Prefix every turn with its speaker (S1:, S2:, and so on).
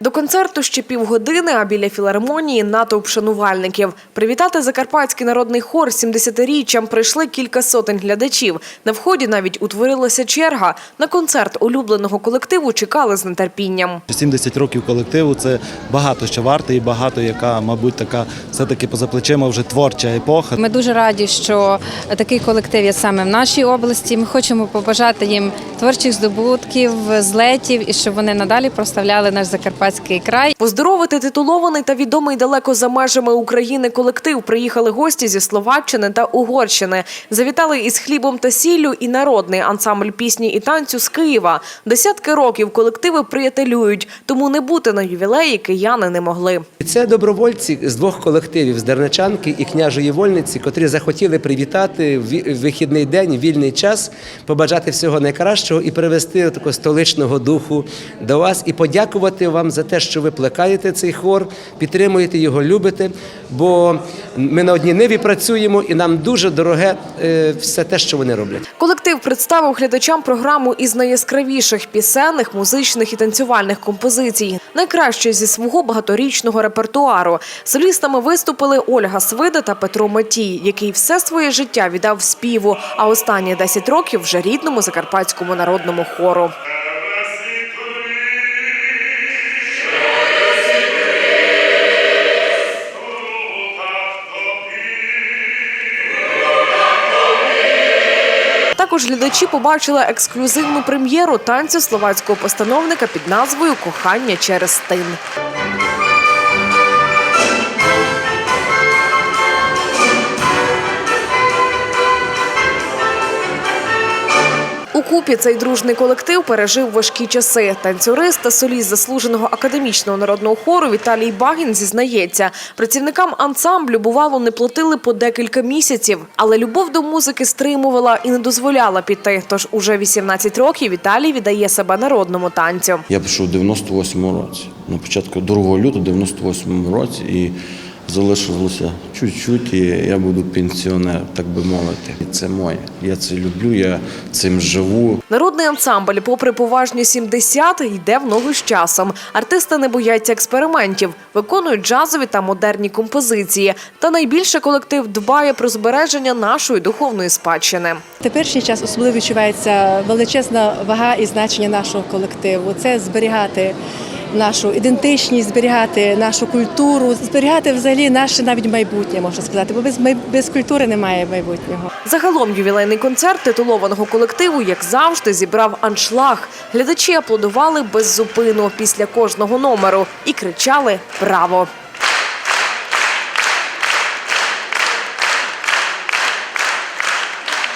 S1: До концерту ще півгодини, а біля філармонії натовп шанувальників. Привітати Закарпатський народний хор 70-річчям прийшли кілька сотень глядачів. На вході навіть утворилася черга. На концерт улюбленого колективу чекали з нетерпінням.
S2: 70 років колективу це багато що варте і багато, яка, мабуть, така все-таки поза плечима вже творча епоха.
S3: Ми дуже раді, що такий колектив є саме в нашій області. Ми хочемо побажати їм творчих здобутків, злетів і щоб вони надалі проставляли наш закарпатський край.
S1: Поздоровити титулований та відомий далеко за межами України колектив приїхали гості зі Словаччини та Угорщини. Завітали із хлібом та сіллю і народний ансамбль пісні і танцю з Києва. Десятки років колективи приятелюють, тому не бути на ювілеї кияни не могли.
S4: Це добровольці з двох колективів з Дерничанки і княжої вольниці, котрі захотіли привітати в вихідний день, вільний час, побажати всього найкращого і привести такого столичного духу до вас і подякувати вам за те, що ви плекаєте цей хор, підтримуєте його, любите. Бо ми на одній ниві працюємо, і нам дуже дороге е, все те, що вони роблять.
S1: Колектив представив глядачам програму із найяскравіших пісенних, музичних і танцювальних композицій, найкраще зі свого багаторічного репертуару. Солістами виступили Ольга Свида та Петро Матій, який все своє життя віддав співу, а останні 10 років вже рідному закарпатському народному хору. Також глядачі побачили ексклюзивну прем'єру танцю словацького постановника під назвою Кохання через стин. Укупі цей дружний колектив пережив важкі часи. Танцюрист та соліст заслуженого академічного народного хору Віталій Багін зізнається, працівникам ансамблю бувало не платили по декілька місяців, але любов до музики стримувала і не дозволяла піти. Тож уже 18 років Віталій віддає себе народному танцю.
S5: Я пішов у 98-му році, на початку 2 лютого 98-му році, і залишилося чуть-чуть, і я буду пенсіонер, так би мовити. І це моє. Я це люблю, я цим живу.
S1: Народний ансамбль, попри поважні 70, йде в ногу з часом. Артисти не бояться експериментів, виконують джазові та модерні композиції. Та найбільше колектив дбає про збереження нашої духовної спадщини.
S6: В теперішній час особливо відчувається величезна вага і значення нашого колективу. Це зберігати нашу ідентичність, зберігати нашу культуру, зберігати взагалі наше навіть майбутнє, можна сказати, бо без, без культури немає майбутнього.
S1: Загалом ювілейний концерт титулованого колективу, як завжди, зібрав аншлаг. Глядачі аплодували без зупину після кожного номеру і кричали Браво!